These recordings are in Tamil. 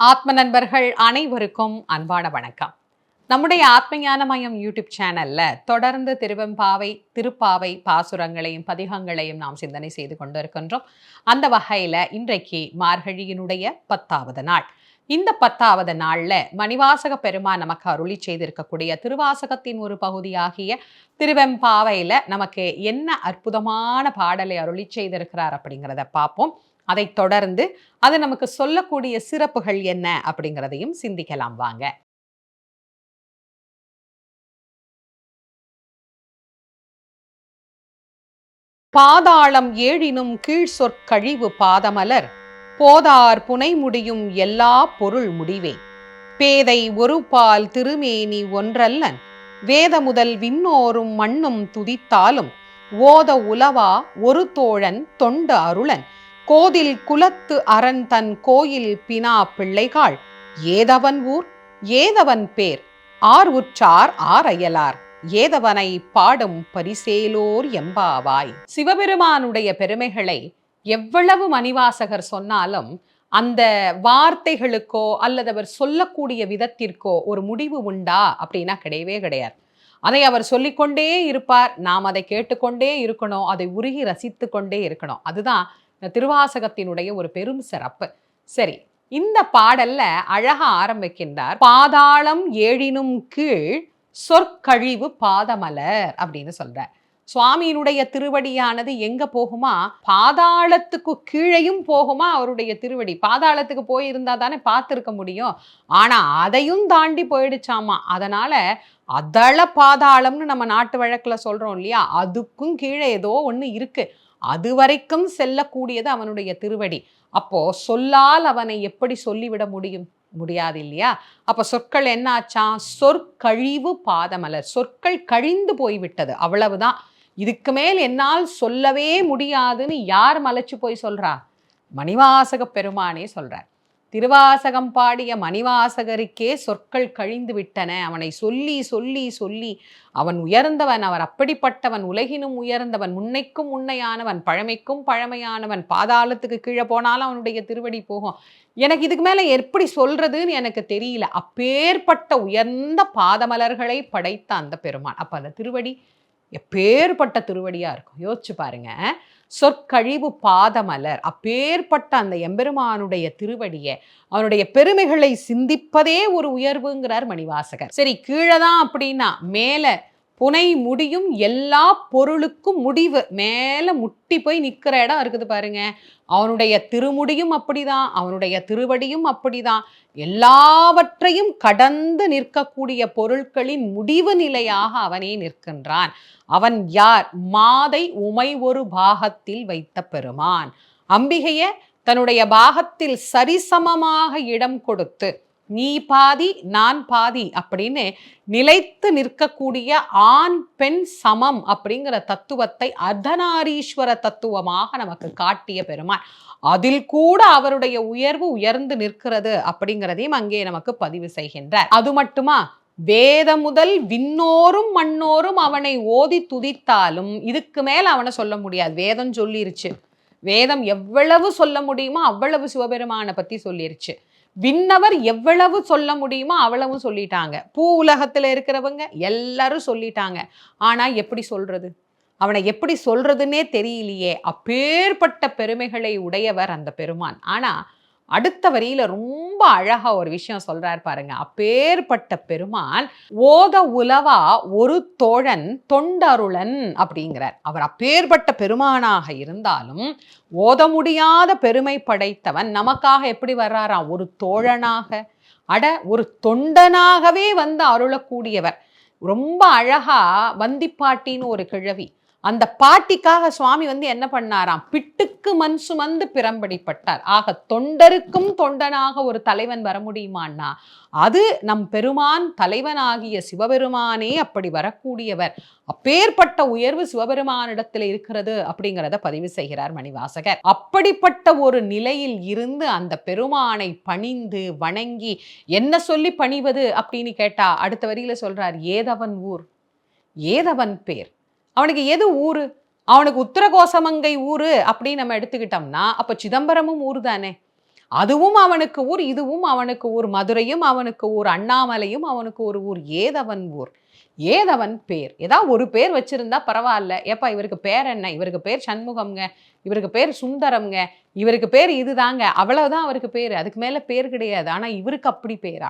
ஆத்ம நண்பர்கள் அனைவருக்கும் அன்பான வணக்கம். நம்முடைய ஆத்மஞான மயம் யூடியூப் சேனல்ல தொடர்ந்து திருவெம்பாவை திருப்பாவை பாசுரங்களையும் பதிகங்களையும் நாம் சிந்தனை செய்து கொண்டிருக்கின்றோம். அந்த வகையில இன்றைக்கு மார்கழியினுடைய பத்தாவது நாள். இந்த பத்தாவது நாள்ல மணிவாசக பெருமான் நமக்கு அருளி செய்திருக்கக்கூடிய திருவாசகத்தின் ஒரு பகுதியாகிய திருவெம்பாவையில நமக்கு என்ன அற்புதமான பாடலை அருளி செய்திருக்கிறார் அப்படிங்கிறத பார்ப்போம். அதை தொடர்ந்து அது நமக்கு சொல்லக்கூடிய சிறப்புகள் என்ன அப்படிங்கிறதையும் சிந்திக்கலாம் வாங்க. பாதாளம் ஏழினும் கீழ் சொற்கழிவு பாதமலர் போதார் புனை முடியும் எல்லா பொருள் முடிவே. பேதை ஒரு பால் திருமேனி ஒன்றல்லன் வேத முதல் விண்ணோரும் மண்ணும் துதித்தாலும் ஓத உலவா ஒரு தோழன் தொண்டு அருளன். கோதில் குலத்து அரண் தன் கோயில் பினா பிள்ளைகாள். ஏதவன் ஊர் ஏதவன் பேர் ஆர் உற்றார் ஆர் அயலார் ஏதவனை பாடும் பரிசேலோர் எம்பாவாய் சிவபெருமானுடைய பெருமைகளை எவ்வளவு மணிவாசகர் சொன்னாலும் அந்த வார்த்தைகளுக்கோ அல்லது அவர் சொல்லக்கூடிய விதத்திற்கோ ஒரு முடிவு உண்டா அப்படின்னா கிடையவே கிடையாது. அதை அவர் சொல்லிக்கொண்டே இருப்பார் நாம் அதை கேட்டுக்கொண்டே இருக்கணும் அதை உருகி ரசித்து கொண்டே இருக்கணும். அதுதான் இந்த திருவாசகத்தினுடைய ஒரு பெரும் சிறப்பு. சரி இந்த பாடல்ல அழகா ஆரம்பிக்கின்றார் பாதாளம் ஏழினும் கீழ் சொற்கழிவு பாதமலர் அப்படின்னு சொல்றார். சுவாமியினுடைய திருவடியானது எங்க போகுமா? பாதாளத்துக்கு கீழையும் போகுமா அவருடைய திருவடி? பாதாளத்துக்கு போயிருந்தா தானே பார்த்துருக்க முடியும். ஆனா அதையும் தாண்டி போயிடுச்சாமா? அதனால அதள பாதாளம்னு நம்ம நாட்டு வழக்கில் சொல்றோம் இல்லையா? அதுக்கும் கீழே ஏதோ ஒன்று இருக்கு. அது வரைக்கும் செல்லக்கூடியது அவனுடைய திருவடி. அப்போ சொல்லால் அவனை எப்படி சொல்லிவிட முடியும்? முடியாது இல்லையா அப்ப சொற்கள் என்ன ஆச்சான் சொற்கழிவு பாதமலர் சொற்கள் கழிந்து போய்விட்டது. அவ்வளவுதான். இதுக்கு மேல் என்னால் சொல்லவே முடியாதுன்னு யார் மலைச்சு போய் சொல்றா? மணிவாசக பெருமானே சொல்றார். திருவாசகம் பாடிய மணிவாசகருக்கே சொற்கள் கழிந்து விட்டன. அவனை சொல்லி சொல்லி சொல்லி அவன் உயர்ந்தவன் அவர் அப்படிப்பட்டவன் உலகினும் உயர்ந்தவன் முன்னைக்கும் உண்மையானவன் பழமைக்கும் பழமையானவன் பாதாளத்துக்கு கீழே போனாலும் அவனுடைய திருவடி போகும். எனக்கு இதுக்கு மேலே எப்படி சொல்றதுன்னு எனக்கு தெரியல. அப்பேற்பட்ட உயர்ந்த பாதமலர்களை படைத்த அந்த பெருமான். அப்போ அந்த திருவடி எப்பேற்பட்ட திருவடியாக இருக்கும்? யோசிச்சு பாருங்கள் சொற்கழிவு பாதமலர். அப்பேற்பட்ட அந்த எம்பெருமானுடைய திருவடியை அவனுடைய பெருமைகளை சிந்திப்பதே ஒரு உயர்வுங்கிறார் மணிவாசகர். சரி கீழே தான் அப்படின்னா மேலே புனை முடியும் எல்லா பொருளுக்கும் முடிவு. மேலே முட்டி போய் நிற்கிற இடம் இருக்குது பாருங்க. அவனுடைய திருமுடியும் அப்படிதான் அவனுடைய திருவடியும் அப்படிதான். எல்லாவற்றையும் கடந்து நிற்கக்கூடிய பொருட்களின் முடிவு நிலையாக அவனே நிற்கின்றான். அவன் யார்? மாதை உமை ஒரு பாகத்தில் வைத்த பெருமான். அம்பிகைய தன்னுடைய பாகத்தில் சரிசமமாக இடம் கொடுத்து நீ பாதி நான் பாதி அப்படின்னு நிலைத்து நிற்கக்கூடிய ஆண் பெண் சமம் அப்படிங்கிற தத்துவத்தை அர்த்தநாரீஸ்வர தத்துவமாக நமக்கு காட்டிய பெருமான். அதில் கூட அவருடைய உயர்வு உயர்ந்து நிற்கிறது அப்படிங்கிறதையும் அங்கே நமக்கு பதிவு செய்கின்றார். அது மட்டுமா? வேத முதல் விண்ணோரும் மண்ணோரும் அவனை ஓதி துதித்தாலும் இதுக்கு மேல அவனை சொல்ல முடியாது. வேதம் சொல்லிருச்சு. வேதம் எவ்வளவு சொல்ல முடியுமோ அவ்வளவு சிவபெருமானை பத்தி சொல்லிருச்சு. விண்ணவர் எவ்வளவு சொல்ல முடியுமோ அவ்வளவும் சொல்லிட்டாங்க. பூ உலகத்துல இருக்கிறவங்க எல்லாரும் சொல்லிட்டாங்க. ஆனா எப்படி சொல்றது? அவனை எப்படி சொல்றதுன்னே தெரியலையே. அப்பேற்பட்ட பெருமைகளை உடையவர் அந்த பெருமான். ஆனா அடுத்த வரியில ரொம்ப அழகா ஒரு விஷயம் சொல்றாரு பாருங்க. அப்பேற்பட்ட பெருமான் ஓத உலவா ஒரு தோழன் தொண்டருளன் அப்படிங்கிறார். அவர் அப்பேற்பட்ட பெருமானாக இருந்தாலும் ஓத முடியாத பெருமை படைத்தவன் நமக்காக எப்படி வர்றாராம்? ஒரு தோழனாக. அட ஒரு தொண்டனாகவே வந்து அருளக்கூடியவர். ரொம்ப அழகா வந்திப்பாட்டின்னு ஒரு கிழவி அந்த பாட்டிக்காக சுவாமி வந்து என்ன பண்ணாராம்? பிட்டுக்கு மண் சுமந்து பிறம்படிப்பட்டார் ஆக தொண்டருக்கும் தொண்டனாக ஒரு தலைவன் வர முடியுமான்னா அது நம் பெருமான் தலைவனாகிய சிவபெருமானே அப்படி வரக்கூடியவர். அப்பேற்பட்ட உயர்வு சிவபெருமானிடத்தில் இருக்கிறது அப்படிங்கிறத பதிவு செய்கிறார் மணிவாசகர். அப்படிப்பட்ட ஒரு நிலையில் இருந்து அந்த பெருமானை பணிந்து வணங்கி என்ன சொல்லி பணிவது? அப்படின்னு கேட்டா அடுத்த வரியில சொல்றார் ஏதவன் ஊர். ஏதவன் பேர். அவனுக்கு எது ஊரு? அவனுக்கு உத்தரகோசமங்கை ஊரு அப்படின்னு நம்ம எடுத்துக்கிட்டோம்னா அப்போ சிதம்பரமும் ஊர் தானே. அதுவும் அவனுக்கு ஊர் இதுவும் அவனுக்கு ஊர். மதுரையும் அவனுக்கு ஊர் அண்ணாமலையும் அவனுக்கு ஒரு ஊர். ஏதவன் ஊர். ஏதவன் பேர். ஏதாவது ஒரு பேர் வச்சிருந்தா பரவாயில்ல. ஏப்பா இவருக்கு பேர் என்ன? இவருக்கு பேர் சண்முகம்ங்க. இவருக்கு பேர் சுந்தரம்ங்க. இவருக்கு பேர் இதுதாங்க. அவ்வளவுதான் அவருக்கு பேர். அதுக்கு மேலே பேர் கிடையாது. ஆனால் இவருக்கு அப்படி பேரா?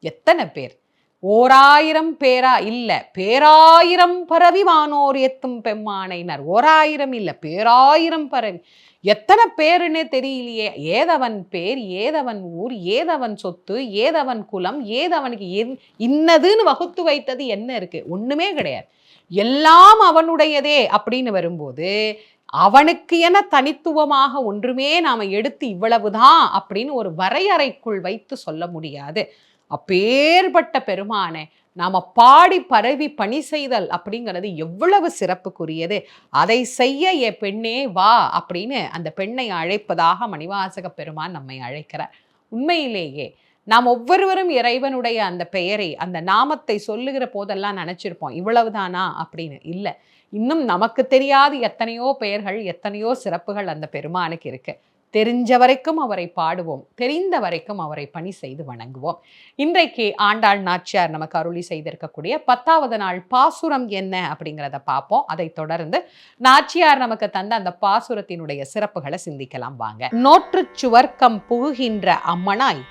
எத்தனை பேர்? ஓராயிரம் பேரா இல்ல பேராயிரம் பரவி வானோர் எத்தும் பெம்மானைனர் ஓராயிரம் இல்ல பேராயிரம் பரவி. எத்தனை பேருன்னே தெரியலையே. ஏதவன் பேர் ஏதவன் ஊர் ஏதவன் சொத்து ஏதவன் குலம் ஏதவனுக்கு என் இன்னதுன்னு வகுத்து வைத்தது என்ன இருக்கு? ஒண்ணுமே கிடையாது. எல்லாம் அவனுடையதே அப்படின்னு வரும்போது அவனுக்கு என தனித்துவமாக ஒன்றுமே நாம எடுத்து இவ்வளவுதான் அப்படின்னு ஒரு வரையறைக்குள் வைத்து சொல்ல முடியாது. அப்பேற்பட்ட பெருமானை. நாம் பாடி பரவி பணி செய்தல் அப்படிங்கிறது எவ்வளவு சிறப்புக்குரியது. அதை செய்ய என் பெண்ணே வா அப்படின்னு அந்த பெண்ணை அழைப்பதாக மணிவாசக பெருமான் நம்மை அழைக்கிறார். உண்மையிலேயே நாம் ஒவ்வொருவரும் இறைவனுடைய அந்த பெயரை அந்த நாமத்தை சொல்லுகிற போதெல்லாம் நினச்சிருப்போம். இவ்வளவுதானா அப்படின்னு. இல்லை இன்னும் நமக்கு தெரியாத எத்தனையோ பெயர்கள் எத்தனையோ சிறப்புகள் அந்த பெருமானுக்கு இருக்குது தெரிஞ்ச வரைக்கும் அவரை பாடுவோம். தெரிந்த வரைக்கும் அவரை பணி செய்து வணங்குவோம். இன்றைக்கு ஆண்டாள் நாச்சியார் நமக்கு அருளி செய்திருக்கக்கூடிய பத்தாவது நாள் பாசுரம் என்ன அப்படிங்கிறத பார்ப்போம். அதை தொடர்ந்து நாச்சியார் நமக்கு தந்த அந்த பாசுரத்தினுடைய சிறப்புகளை சிந்திக்கலாம் வாங்க. நோற்று சுவர்க்கம் புகுகின்ற அம்மனாய்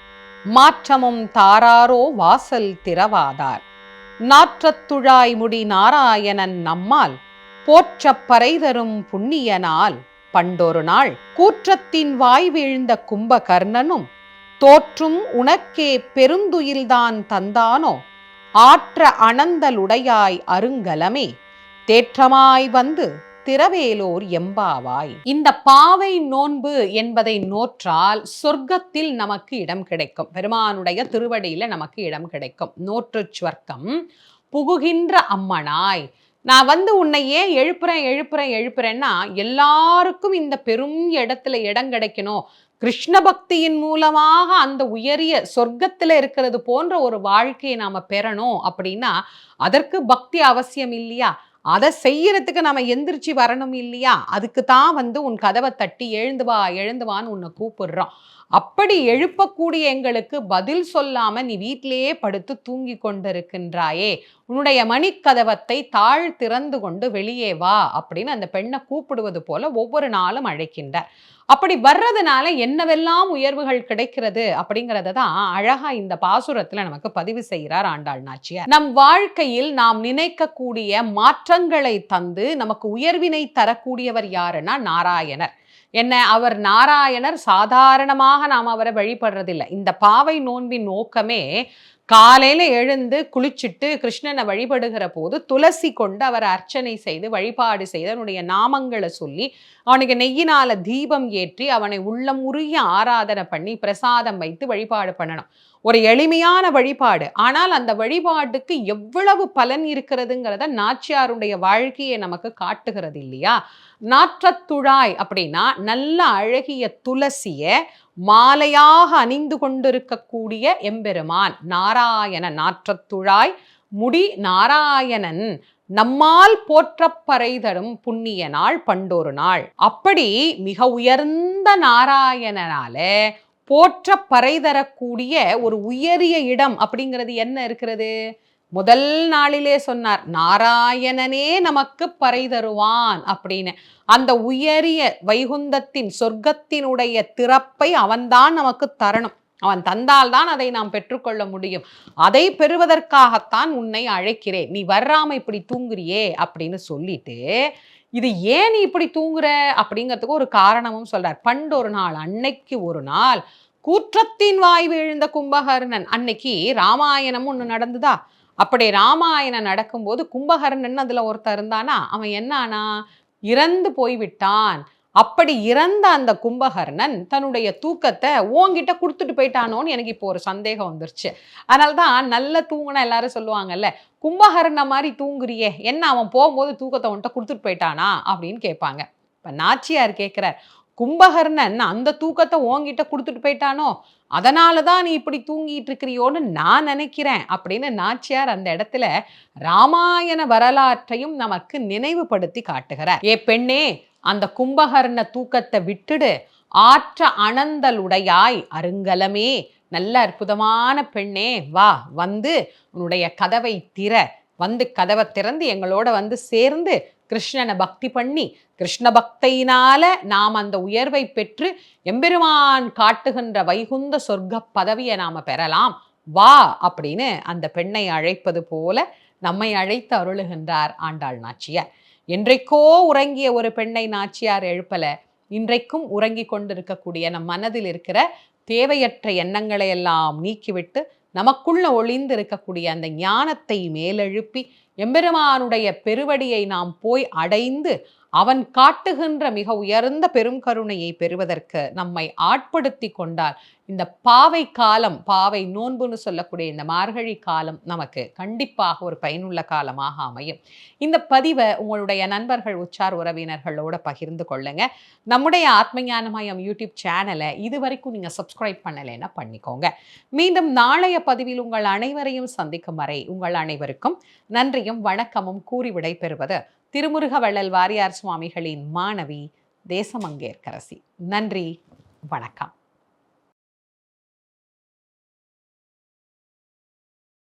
மாற்றமும் தாராரோ வாசல் திறவாதார். நாற்றத்துழாய் முடி நாராயணன் நம்மால் போற்றப் பறைதரும் புண்ணியனால் பண்டொரு நாள் கூற்றத்தின் வாய் வீழ்ந்த கும்பகர்ணனும் தோற்றும் உனக்கே பெருந்துயில்தான் தந்தானோ? ஆற்ற அனந்தலுடையாய் அருங்கலமே தேற்றமாய் வந்து திரவேலோர் எம்பாவாய். இந்த பாவை நோன்பு என்பதை நோற்றால் சொர்க்கத்தில் நமக்கு இடம் கிடைக்கும். பெருமானுடைய திருவடியில நமக்கு இடம் கிடைக்கும். நோற்று சுவர்க்கம் புகுகின்ற அம்மனாய் நான் வந்து உன்னை ஏன் எழுப்புறேன் எழுப்புறேன் எழுப்புறேன்னா எல்லாருக்கும் இந்த பெரும் இடத்துல இடம் கிடைக்கணும். கிருஷ்ண பக்தியின் மூலமாக அந்த உயரிய சொர்க்கத்தில் இருக்கிறது போன்ற ஒரு வாழ்க்கையை நாம பெறணும் அப்படின்னா அதற்கு பக்தி அவசியம் இல்லையா? அதை செய்யறதுக்கு நம்ம எந்திரிச்சு வரணும் இல்லையா? அதுக்கு தான் வந்து உன் கதவை தட்டி எழுந்து வா எழுந்து வான்னு உன்னை கூப்பிடுறோம். அப்படி எழுப்பக்கூடிய எங்களுக்கு பதில் சொல்லாம நீ வீட்டிலேயே படுத்து தூங்கி கொண்டிருக்கின்றாயே. உன்னுடைய மணிக்கதவத்தை தாழ் திறந்து கொண்டு வெளியே வா அப்படின்னு அந்த பெண்ணை கூப்பிடுவது போல ஒவ்வொரு நாளும் அழைக்கின்றார். அப்படி வர்றதுனால என்னவெல்லாம் உயர்வுகள் கிடைக்கிறது அப்படிங்கிறத தான் அழகா இந்த பாசுரத்துல நமக்கு பதிவு செய்கிறார் ஆண்டாள் நாச்சியார். நம் வாழ்க்கையில் நாம் நினைக்கக்கூடிய மாற்றங்களை தந்து நமக்கு உயர்வினை தரக்கூடியவர் யாருன்னா நாராயணர். என்ன அவர் நாராயணர் சாதாரணமாக நாம் அவரை வழிபடுறதில்லை. இந்த பாவை நோன்பின் நோக்கமே காலையில் எழுந்து குளிச்சுட்டு கிருஷ்ணனை வழிபடுகிற போது துளசி கொண்டு அவர் அர்ச்சனை செய்து வழிபாடு செய்து அவனுடைய நாமங்களை சொல்லி அவனுக்கு நெய்யினால தீபம் ஏற்றி அவனை உள்ளம் உருகி ஆராதனை பண்ணி பிரசாதம் வைத்து வழிபாடு பண்ணணும். ஒரு எளிமையான வழிபாடு. ஆனால் அந்த வழிபாட்டுக்கு எவ்வளவு பலன் இருக்கிறதுங்கிறத நாச்சியாருடைய வாழ்க்கையை நமக்கு காட்டுகிறது இல்லையா? நாற்றத்துழாய் அப்படின்னா நல்ல அழகிய துளசிய மாலையாக அணிந்து கொண்டிருக்கக்கூடிய எம்பெருமான். நாராயண நாற்றத்துழாய் முடி நாராயணன் நம்மால் போற்றப்பறை தரும் புண்ணிய நாள் பண்டொரு நாள். அப்படி மிக உயர்ந்த நாராயணனால போற்ற பறை தரக்கூடிய ஒரு உயரிய இடம் அப்படிங்கிறது என்ன இருக்கிறது? முதல் நாளிலே சொன்னார் நாராயணனே நமக்கு பறை தருவான் அப்படின்னு. அந்த உயரிய வைகுந்தத்தின் சொர்க்கத்தினுடைய திறப்பை அவன்தான் நமக்கு தரணும். அவன் தந்தால்தான் அதை நாம் பெற்றுக்கொள்ள முடியும். அதை பெறுவதற்காகத்தான் உன்னை அழைக்கிறேன். நீ வர்றாம இப்படி தூங்குறியே அப்படின்னு சொல்லிட்டு இது ஏன் நீ இப்படி தூங்குற? அப்படிங்கிறதுக்கு ஒரு காரணமும் சொல்றார். பண்டு ஒரு நாள் அன்னைக்கு ஒரு நாள் கூற்றத்தின் வாய் விழுந்த கும்பகர்ணன். அன்னைக்கு ராமாயணம் ஒன்று நடந்துதா? அப்படி ராமாயணம் நடக்கும்போது கும்பகர்ணன் அதில் ஒருத்தர் இருந்தானா? அவன் என்னானா? இறந்து போய்விட்டான். அப்படி இறந்த அந்த கும்பகர்ணன் தன்னுடைய தூக்கத்தை ஓங்கிட்ட கொடுத்துட்டு போயிட்டானோன்னு எனக்கு இப்போ ஒரு சந்தேகம் வந்துருச்சு. அதனால தான் நல்ல தூங்கினா எல்லாரும் சொல்லுவாங்கல்ல கும்பகர்ண மாதிரி தூங்குறியே என்ன அவன் போகும்போது தூக்கத்தை உன்ட்ட கொடுத்துட்டு போயிட்டானா அப்படின்னு கேட்பாங்க. இப்போ நாச்சியார் கேட்குறார் கும்பகர்ணன் அந்த தூக்கத்தை ஓங்கிட்ட கொடுத்துட்டு போயிட்டானோ அதனால தான் நீ இப்படி தூங்கிட்டு இருக்கிறியோன்னு நான் நினைக்கிறேன் அப்படின்னு நாச்சியார் அந்த இடத்துல ராமாயண வரலாற்றையும் நமக்கு நினைவுபடுத்தி காட்டுகிறார். ஏ பெண்ணே அந்த கும்பகர்ண தூக்கத்தை விட்டுடு ஆற்ற அனந்தலுடையாய் அருங்கலமே. நல்ல அற்புதமான பெண்ணே வா வந்து உன்னுடைய கதவை திற. வந்து கதவை திறந்து எங்களோட வந்து சேர்ந்து கிருஷ்ணனை பக்தி பண்ணி கிருஷ்ண பக்தியினால நாம் அந்த உயர்வை பெற்று எம்பெருமான் காட்டுகின்ற வைகுந்த சொர்க்க பதவியை நாம் பெறலாம். வா அப்படின்னு அந்த பெண்ணை அழைப்பது போல நம்மை அழைத்து அருளுகின்றார் ஆண்டாள் நாச்சியார். என்றைக்கோ உறங்கிய ஒரு பெண்ணை நாச்சியார் எழுப்பல இன்றைக்கும் உறங்கி கொண்டிருக்கக்கூடிய நம் மனதில் இருக்கிற தேவையற்ற எண்ணங்களை எல்லாம் நீக்கிவிட்டு நமக்குள்ள ஒளிந்து இருக்கக்கூடிய அந்த ஞானத்தை மேலெழுப்பி எம்பெருமானுடைய பெருவடியை நாம் போய் அடைந்து அவன் காட்டுகின்ற மிக உயர்ந்த பெரும் கருணையை பெறுவதற்கு நம்மை ஆட்படுத்தி கொண்டால் இந்த பாவை காலம் பாவை நோன்புன்னு சொல்லக்கூடிய இந்த மார்கழி காலம் நமக்கு கண்டிப்பாக ஒரு பயனுள்ள காலமாக அமையும். இந்த பதிவை உங்களுடைய நண்பர்கள் உச்சார் உறவினர்களோட பகிர்ந்து கொள்ளுங்க. நம்முடைய ஆத்மஞானமயம் யூடியூப் சேனலை இது வரைக்கும் நீங்கள் சப்ஸ்கிரைப் பண்ணலைன்னா பண்ணிக்கோங்க. மீண்டும் நாளைய பதிவில் உங்கள் அனைவரையும் சந்திக்கும் வரை உங்கள் அனைவருக்கும் நன்றியும் வணக்கமும் கூறி விடை பெறுவது திருமுருக வள்ளல் வாரியார் சுவாமிகளின் மாணவி தேசமங்கேற்கரசி. நன்றி வணக்கம்.